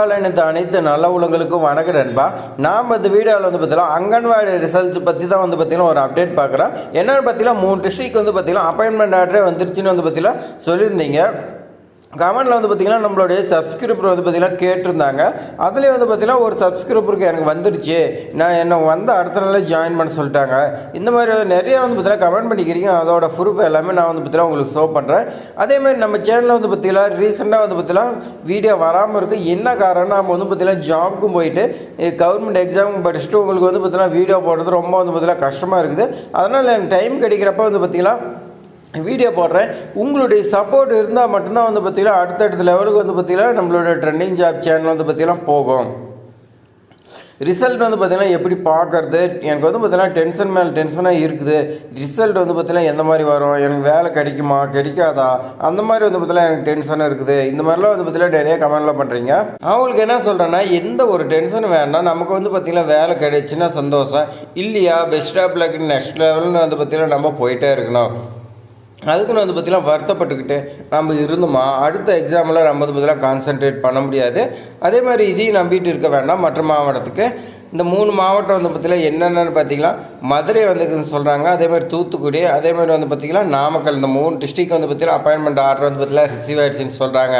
இணைத்த அனைத்து நல்ல உலகங்களுக்கும் வணக்கம் நண்பா. நாம் இந்த வீடியோவில் வந்து பார்த்தீங்கன்னா அங்கன்வாடி ரிசல்ட்ஸ் பற்றி தான் வந்து பார்த்தீங்கன்னா ஒரு அப்டேட் பார்க்குறேன் என்னென்னு பார்த்தீங்கன்னா மூணு டிஸ்ட்ரிக் வந்து பார்த்தீங்கன்னா அப்பாயின்மெண்ட் ஆர்டரே வந்துருச்சுன்னு வந்து பார்த்தீங்கன்னா சொல்லியிருந்தீங்க. கமெண்டில் வந்து பார்த்திங்கன்னா நம்மளுடைய சப்ஸ்கிரிப்பர் வந்து பார்த்திங்கன்னா கேட்டிருந்தாங்க. அதுலேயே வந்து பார்த்திங்கன்னா ஒரு சப்ஸ்கிரிப்பருக்கு எனக்கு வந்துடுச்சு. நான் என்னை வந்து அடுத்த நாளே ஜாயின் பண்ண சொல்லிட்டாங்க. இந்த மாதிரி நிறைய வந்து பார்த்தீங்கன்னா கமெண்ட் பண்ணிக்கிறீங்க. அதோட ப்ரூஃப் எல்லாமே நான் வந்து பார்த்திங்கன்னா உங்களுக்கு ஷோ பண்ணுறேன் அதே மாதிரி நம்ம சேனலில் வந்து பார்த்திங்கன்னா ரீசெண்டாக வந்து பார்த்திங்கன்னா வீடியோ வராமல் இருக்குது என்ன காரணம் நம்ம வந்து பார்த்திங்கன்னா ஜாப்க்கும் போயிட்டு கவர்மெண்ட் எக்ஸாமுக்கு படிச்சுட்டு உங்களுக்கு வந்து பார்த்திங்கன்னா வீடியோ போடுறது ரொம்ப வந்து பார்த்திங்கன்னா கஷ்டமாக இருக்குது. அதனால் எனக்கு டைம் கிடைக்கிறப்ப வந்து பார்த்திங்கன்னா வீடியோ போடுறேன். உங்களுடைய சப்போர்ட் இருந்தால் மட்டும்தான் வந்து பார்த்திங்கன்னா அடுத்தடுத்த லெவலுக்கு வந்து பார்த்தீங்கன்னா நம்மளோட ட்ரெண்டிங் ஜாப் சேனல் வந்து பார்த்தீங்கன்னா போகும். ரிசல்ட் வந்து பார்த்திங்கன்னா எப்படி பார்க்கறது? எனக்கு வந்து பார்த்திங்கன்னா டென்ஷன் மேலே டென்ஷனாக இருக்குது. ரிசல்ட் வந்து பார்த்திங்கன்னா எந்த மாதிரி வரும்? எனக்கு வேலை கிடைக்குமா? கிடைக்காதா? அந்த மாதிரி வந்து பார்த்தீங்கன்னா எனக்கு டென்ஷனாக இருக்குது. இந்த மாதிரிலாம் வந்து பார்த்திங்கன்னா நிறைய கமெண்ட்லாம் பண்ணுறீங்க அவங்களுக்கு என்ன சொல்கிறேன்னா எந்த ஒரு டென்ஷனும் வேணால் நமக்கு வந்து பார்த்திங்கன்னா வேலை கிடைச்சுன்னா சந்தோஷம். இல்லையா? பெஸ்ட் ஆஃப் லக் நெக்ஸ்ட் லெவல்னு வந்து பார்த்திங்கன்னா நம்ம போயிட்டே இருக்கணும். அதுக்குன்னு வந்து பார்த்திங்கன்னா வருத்தப்பட்டுக்கிட்டு நம்ம இருந்தோமா? அடுத்த எக்ஸாமில் நம்ம வந்து பார்த்திங்கன்னா கான்சென்ட்ரேட் பண்ண முடியாது. அதே மாதிரி இதையும் நம்பிட்டு இருக்க வேண்டாம். மற்ற மாவட்டத்துக்கு இந்த மூணு மாவட்டம் வந்து பார்த்திங்கன்னா என்னென்னு பார்த்தீங்கன்னா மதுரை வந்துக்குன்னு சொல்கிறாங்க அதே மாதிரி தூத்துக்குடி அதே மாதிரி வந்து பார்த்தீங்கன்னா நாமக்கல். இந்த மூணு டிஸ்ட்ரிக் வந்து பார்த்தீங்கன்னா அப்பாயின்மெண்ட் ஆர்டர் வந்து பார்த்திங்கன்னா ரிசீவ் ஆயிடுச்சுன்னு சொல்கிறாங்க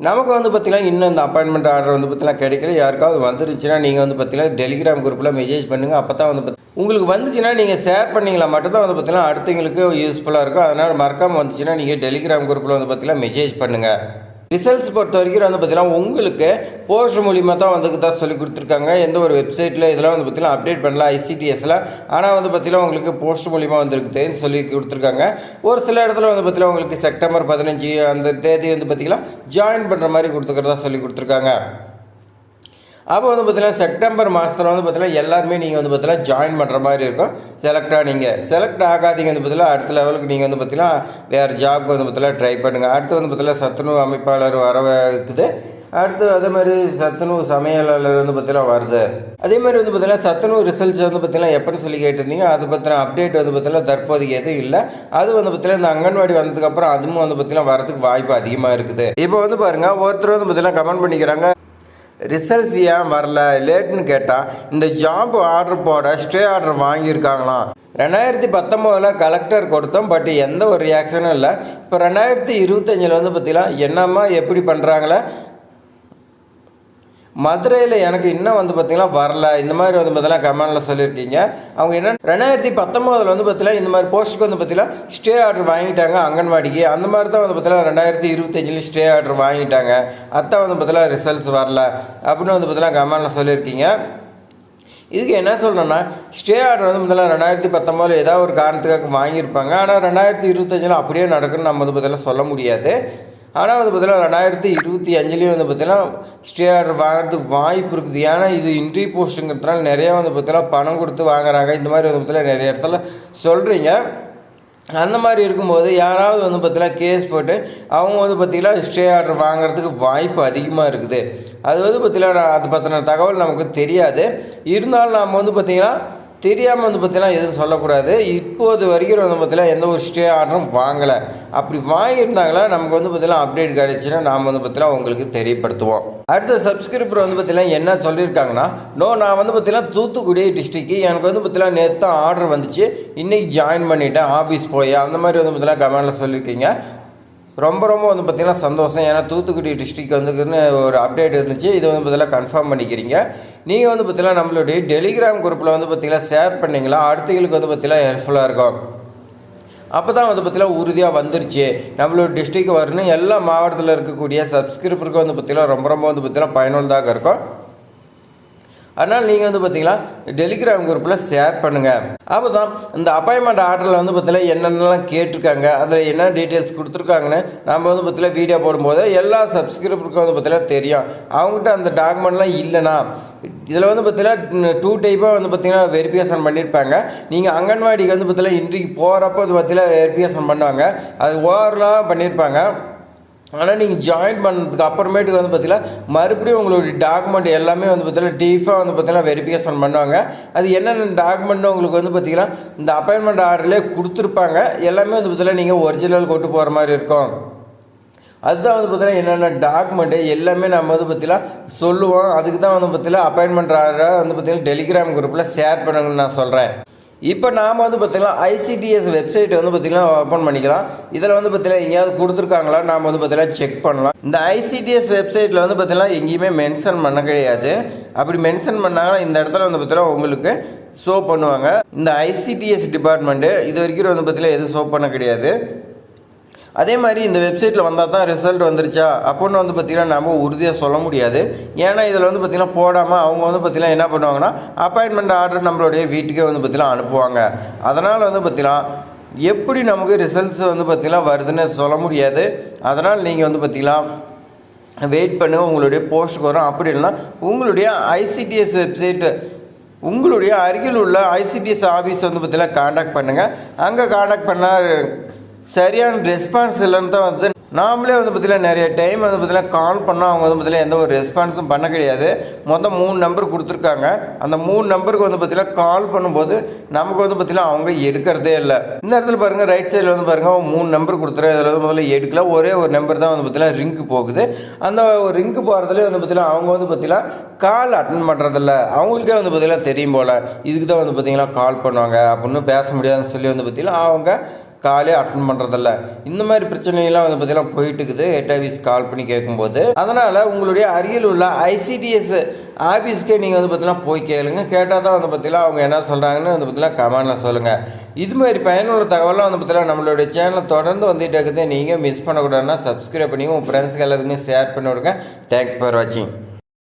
நமக்கு வந்து பார்த்திங்கன்னா இன்னும் இந்த அப்பாயின்மெண்ட் ஆர்டர் வந்து பார்த்திங்கன்னா கிடைக்கல. யாருக்காவது வந்துருச்சுன்னா நீங்கள் வந்து பார்த்தீங்கன்னா டெலிகிராம் குரூப்பில் மெசேஜ் பண்ணுங்கள் அப்போ தான் வந்து உங்களுக்கு வந்துச்சுன்னா நீங்கள் ஷேர் பண்ணிங்களா? மட்டும்தான் வந்து பார்த்தீங்கன்னா அடுத்தவங்களுக்கு யூஸ்ஃபுல்லாக இருக்கும். அதனால் மறக்காமல் வந்துச்சுன்னா நீங்கள் டெலிகிராம் குரூப்பில் வந்து பார்த்தீங்கன்னா மெசேஜ் பண்ணுங்கள் ரிசல்ட்ஸ் பொறுத்த வரைக்கும் வந்து பார்த்தீங்கன்னா உங்களுக்கு போஸ்ட் மூலிமா தான் வந்து தான் சொல்லி கொடுத்துருக்காங்க. எந்த ஒரு வெப்சைட்டில் இதெல்லாம் வந்து பார்த்தீங்கன்னா அப்டேட் பண்ணலாம் ஐசிடிஎஸில் ஆனால் வந்து பார்த்தீங்கன்னா உங்களுக்கு போஸ்ட் மூலிமா வந்துருக்குதுன்னு சொல்லி கொடுத்துருக்காங்க. ஒரு சில இடத்துல வந்து பார்த்தீங்கன்னா உங்களுக்கு செப்டம்பர் பதினஞ்சு அந்த தேதி வந்து பார்த்தீங்கன்னா ஜாயின் பண்ணுற மாதிரி கொடுத்துக்கிறதா சொல்லி கொடுத்துருக்காங்க. அப்போ வந்து பார்த்தீங்கன்னா செப்டம்பர் மாதத்தில் வந்து பார்த்தீங்கன்னா எல்லாருமே நீங்கள் வந்து பார்த்தீங்கன்னா ஜாயின் பண்ணுற மாதிரி இருக்கும் செலக்டாக நீங்கள் செலக்ட் ஆகாதீங்க வந்து பார்த்தீங்கன்னா அடுத்த லெவலுக்கு நீங்கள் வந்து பார்த்தீங்கன்னா வேறு ஜாப்க்கு வந்து பார்த்தீங்கன்னா ட்ரை பண்ணுங்கள் அடுத்து வந்து பார்த்தீங்கன்னா சத்துணவு அமைப்பாளர் வர இருக்குது அடுத்து அதே மாதிரி சத்துணவு சமையலாளர் வந்து பார்த்தீங்கன்னா வருது அதே மாதிரி வந்து பார்த்தீங்கன்னா சத்துணவு ரிசல்ட்ஸ் வந்து பார்த்தீங்கன்னா எப்படி சொல்லி கேட்டிருந்தீங்க அது பற்றின அப்டேட் வந்து பார்த்தீங்கன்னா தற்போதைக்கு எதுவும் இல்லை அது வந்து பார்த்தீங்கன்னா இந்த அங்கன்வாடி வந்ததுக்கப்புறம் அதுவும் வந்து பார்த்தீங்கன்னா வரதுக்கு வாய்ப்பு அதிகமாக இருக்குது இப்போ வந்து பாருங்கள் ஒருத்தர் வந்து பார்த்தீங்கன்னா கமெண்ட் பண்ணிக்கிறாங்க ரிசல்ட்ஸ் ஏன் வரல? லேட்னு கேட்டால் இந்த ஜாப் ஆர்டர் போட ஸ்டே ஆர்டர் வாங்கியிருக்காங்களாம். ரெண்டாயிரத்தி பத்தொம்போதில் கலெக்டர் கொடுத்தோம் பட் எந்த ஒரு ரியாக்ஷனும் இல்லை. இப்போ ரெண்டாயிரத்தி இருபத்தஞ்சில் வந்து பார்த்தீங்கன்னா என்னம்மா எப்படி பண்ணுறாங்களே மதுரையில் எனக்கு இன்னும் வந்து பார்த்தீங்கன்னா வரல. இந்த மாதிரி வந்து பார்த்தீங்கன்னா கமெண்டில் சொல்லியிருக்கீங்க. அவங்க என்ன ரெண்டாயிரத்தி பத்தொம்போதில் வந்து பார்த்தீங்கன்னா இந்த மாதிரி போஸ்ட்டுக்கு வந்து பார்த்தீங்கன்னா ஸ்டே ஆர்டர் வாங்கிட்டாங்க அங்கன்வாடிக்கு. அந்த மாதிரி தான் வந்து பார்த்தீங்கன்னா ரெண்டாயிரத்தி இருபத்தஞ்சில் ஸ்டே ஆர்டர் வாங்கிட்டாங்க. அத்தான் வந்து பார்த்தீங்கன்னா ரிசல்ட்ஸ் வரல. அப்படின்னு வந்து பார்த்தீங்கன்னா கமெண்டில் சொல்லியிருக்கீங்க. இதுக்கு என்ன சொல்கிறேன்னா ஸ்டே ஆர்டர் வந்து முதல்ல ரெண்டாயிரத்தி பத்தொம்போதில் ஏதாவது ஒரு காரணத்துக்காக வாங்கியிருப்பாங்க. ஆனால் ரெண்டாயிரத்தி இருபத்தஞ்சில் அப்படியே நடக்குன்னு நம்ம வந்து பார்த்தீங்கன்னா சொல்ல முடியாது. ஆனால் வந்து பார்த்தீங்கன்னா ரெண்டாயிரத்தி இருபத்தி அஞ்சுலேயும் வந்து பார்த்தீங்கன்னா ஸ்டே ஆர்டர் வாங்குறதுக்கு வாய்ப்பு இருக்குது. ஏன்னா இது இன்ட்ரி போஸ்ட்டுங்கிறதுனால நிறையா வந்து பார்த்தீங்கன்னா பணம் கொடுத்து வாங்குறாங்க. இந்த மாதிரி வந்து பார்த்தீங்கன்னா நிறைய இடத்துல சொல்கிறீங்க அந்த மாதிரி இருக்கும்போது யாராவது வந்து பார்த்தீங்கன்னா கேஸ் போட்டு அவங்க வந்து பார்த்திங்கன்னா ஸ்டே ஆர்டர் வாங்குறதுக்கு வாய்ப்பு அதிகமாக இருக்குது. அது வந்து பார்த்திங்கன்னா அது பற்றின தகவல் நமக்கு தெரியாது. இருந்தாலும் நாம் வந்து பார்த்திங்கன்னா தெரியாமல் வந்து பார்த்தீங்கன்னா எதுவும் சொல்லக்கூடாது. இப்போது வரைக்கும் வந்து பார்த்தீங்கன்னா எந்த ஒரு ஸ்டே ஆர்டரும் வாங்கலை. அப்படி வாங்கியிருந்தாங்களா நமக்கு வந்து பார்த்தீங்கன்னா அப்டேட் கிடைச்சுன்னா நாம் வந்து பார்த்தீங்கன்னா உங்களுக்கு தெரியப்படுத்துவோம். அடுத்த சப்ஸ்கிரிப்பர் வந்து பார்த்தீங்கன்னா என்ன சொல்லியிருக்காங்கன்னா நோ நான் வந்து பார்த்தீங்கன்னா தூத்துக்குடி டிஸ்ட்ரிக்கு எனக்கு வந்து பார்த்தீங்கன்னா நேற்று தான் ஆர்டர் வந்துச்சு. இன்றைக்கி ஜாயின் பண்ணிட்டேன். ஆஃபீஸ் போய் அந்த மாதிரி வந்து பார்த்தீங்கன்னா கமெண்டில் சொல்லியிருக்கீங்க. ரொம்ப ரொம்ப வந்து பார்த்திங்கன்னா சந்தோஷம். ஏன்னா தூத்துக்குடி டிஸ்ட்ரிக் வந்துக்குன்னு ஒரு அப்டேட் இருந்துச்சு. இது வந்து பார்த்திங்கன்னா கன்ஃபார்ம் பண்ணிக்கிறீங்க. நீங்கள் வந்து பார்த்திங்கன்னா நம்மளுடைய டெலிகிராம் குரூப்பில் வந்து பார்த்திங்கன்னா ஷேர் பண்ணிங்களா? அடுத்தவங்களுக்கு வந்து பார்த்திங்கன்னா ஹெல்ப்ஃபுல்லாக இருக்கும். அப்போ தான் வந்து பார்த்திங்கன்னா உறுதியாக வந்துருச்சு. நம்மளோட டிஸ்ட்ரிக் வரணும் எல்லா மாவட்டத்தில் இருக்கக்கூடிய சப்ஸ்கிரிப்பருக்கு வந்து பார்த்திங்கன்னா ரொம்ப ரொம்ப வந்து பார்த்திங்கன்னா பயனுள்ளதாக இருக்கும். அதனால் நீங்கள் வந்து பார்த்தீங்கன்னா டெலிகிராம் குரூப்பில் ஷேர் பண்ணுங்கள் அப்போ தான் இந்த அப்பாயின்மெண்ட் ஆர்டரில் வந்து பார்த்தீங்கன்னா என்னென்னலாம் கேட்டிருக்காங்க அதில் என்ன டீட்டெயில்ஸ் கொடுத்துருக்காங்கன்னு நம்ம வந்து பார்த்தீங்கன்னா வீடியோ போடும்போது எல்லா சப்ஸ்கிரிப்பருக்கும் வந்து பார்த்தீங்கன்னா தெரியும். அவங்ககிட்ட அந்த டாக்குமெண்ட்லாம் இல்லைனா இதில் வந்து பார்த்தீங்கன்னா டூ டைப்பாக வந்து பார்த்தீங்கன்னா வெரிஃபிகேஷன் பண்ணியிருப்பாங்க நீங்கள் அங்கன்வாடிக்கு வந்து பார்த்தீங்கன்னா இன்றைக்கு போகிறப்ப வந்து பார்த்தீங்கன்னா வெரிஃபிகேஷன் பண்ணுவாங்க. அது ஓவரலாக பண்ணியிருப்பாங்க ஆனால் நீங்கள் ஜாயின் பண்ணதுக்கு அப்புறமேட்டுக்கு வந்து பார்த்தீங்கன்னா மறுபடியும் உங்களுடைய டாக்குமெண்ட் எல்லாமே வந்து பார்த்தீங்கன்னா டீஃபாக வந்து பார்த்தீங்கன்னா வெரிஃபிகேஷன் பண்ணுவாங்க. அது என்னென்ன டாக்குமெண்ட்னு உங்களுக்கு வந்து பார்த்தீங்கன்னா இந்த அப்பாயின்மெண்ட் ஆர்டர்லேயே கொடுத்துருப்பாங்க. எல்லாமே வந்து பார்த்தீங்கன்னா நீங்கள் ஒரிஜினல் கொண்டு போகிற மாதிரி இருக்கும். அதுதான் வந்து பார்த்தீங்கன்னா என்னென்ன டாக்குமெண்ட்டு எல்லாமே நம்ம வந்து பார்த்தீங்கன்னா சொல்லுவோம். அதுக்கு தான் வந்து பார்த்தீங்கன்னா அப்பாயின்மெண்ட் ஆர்டரை வந்து பார்த்தீங்கன்னா டெலிகிராம் குரூப்பில் ஷேர் பண்ணுங்கன்னு நான் சொல்கிறேன் இப்போ நாம் வந்து பார்த்திங்கன்னா ஐசிடிஎஸ் வெப்சைட் வந்து பார்த்திங்கன்னா ஓப்பன் பண்ணிக்கலாம். இதில் வந்து பார்த்திங்கன்னா எங்கேயாவது கொடுத்துருக்காங்களா நாம் வந்து பார்த்திங்கன்னா செக் பண்ணலாம். இந்த ஐசிடிஎஸ் வெப்சைட்டில் வந்து பார்த்திங்கன்னா எங்கேயுமே மென்ஷன் பண்ண கிடையாது. அப்படி மென்ஷன் பண்ணாங்கன்னா இந்த இடத்துல வந்து பார்த்திங்கன்னா உங்களுக்கு ஷோ பண்ணுவாங்க. இந்த ஐசிடிஎஸ் டிபார்ட்மெண்ட்டு இது வரைக்கும் வந்து பார்த்திங்கன்னா எதுவும் ஷோ பண்ண கிடையாது. அதே மாதிரி இந்த வெப்சைட்டில் வந்தால் தான் ரிசல்ட் வந்துருச்சா? அப்படின்னு வந்து பார்த்திங்கன்னா நம்ம உறுதியாக சொல்ல முடியாது. ஏன்னா இதில் வந்து பார்த்திங்கன்னா போடாமல் அவங்க வந்து பார்த்திங்கன்னா என்ன பண்ணுவாங்கன்னா அப்பாயின்மெண்ட் ஆர்டர் நம்மளுடைய வீட்டுக்கே வந்து பார்த்திங்கன்னா அனுப்புவாங்க. அதனால் வந்து பார்த்திங்கன்னா எப்படி நமக்கு ரிசல்ட்ஸ் வந்து பார்த்திங்கன்னா வருதுன்னு சொல்ல முடியாது. அதனால் நீங்கள் வந்து பார்த்திங்கன்னா வெயிட் பண்ணுங்கள் உங்களுடைய போஸ்ட்டுக்கு வரும். அப்படி இல்லைன்னா உங்களுடைய ஐசிடிஎஸ் வெப்சைட்டு உங்களுடைய அருகில் உள்ள ஐசிடிஎஸ் ஆஃபீஸ் வந்து பார்த்தீங்கன்னா காண்டாக்ட் பண்ணுங்கள் அங்கே காண்டாக்ட் பண்ணால் சரியான ரெஸ்பான்ஸ் இல்லைன்னு தான் வந்து நாமளே வந்து பார்த்தீங்கன்னா நிறைய டைம் வந்து பார்த்தீங்கன்னா கால் பண்ணால் அவங்க வந்து பார்த்தீங்கன்னா எந்த ஒரு ரெஸ்பான்ஸும் பண்ண கிடையாது மொத்தம் மூணு நம்பர் கொடுத்துருக்காங்க அந்த மூணு நம்பருக்கு வந்து பார்த்தீங்கன்னா கால் பண்ணும்போது நமக்கு வந்து பார்த்தீங்கன்னா அவங்க எடுக்கிறதே இல்லை இந்த இடத்துல பாருங்கள் ரைட் சைடில் வந்து பாருங்கள் மூணு நம்பர் கொடுத்துரு இதில் வந்து முதல்ல எடுக்கல ஒரே ஒரு நம்பர் தான் வந்து பார்த்தீங்கன்னா ரிங்க்கு போகுது அந்த ரிங்க்கு போகிறதுலேயே வந்து பார்த்தீங்கன்னா அவங்க வந்து பார்த்தீங்கன்னா கால் அட்டன் பண்ணுறதில்ல அவங்களுக்கே வந்து பார்த்தீங்கன்னா தெரியும் போல் இதுக்கு தான் வந்து பார்த்தீங்கன்னா கால் பண்ணுவாங்க அப்படின்னு பேச முடியாதுன்னு சொல்லி வந்து பார்த்தீங்கன்னா அவங்க காலே அட்டன் பண்ணுறதில்ல இந்த மாதிரி பிரச்சனையெல்லாம் வந்து பார்த்தீங்கன்னா போயிட்டு இருக்குது ஹெட் ஆஃபீஸ் கால் பண்ணி கேட்கும்போது அதனால் உங்களுடைய அருகில் உள்ள ஐசிடிஎஸ் ஆஃபீஸ்க்கே நீங்கள் வந்து பார்த்தீங்கன்னா போய் கேளுங்க. கேட்டால் தான் வந்து பார்த்தீங்கன்னா அவங்க என்ன சொல்கிறாங்கன்னு வந்து பார்த்தீங்கன்னா கமெண்டில் சொல்லுங்கள் இது மாதிரி பயனுள்ள தகவலாம் வந்து பார்த்தீங்கன்னா நம்மளுடைய சேனலை தொடர்ந்து வந்துகிட்டே இருக்குது. நீங்கள் மிஸ் பண்ணக்கூடாதுன்னா சப்ஸ்கிரைப் பண்ணி உங்கள் ஃப்ரெண்ட்ஸ்க்கு எல்லாத்துக்குமே ஷேர் பண்ணி விடுங்க தேங்க்ஸ் ஃபார் வாட்சிங்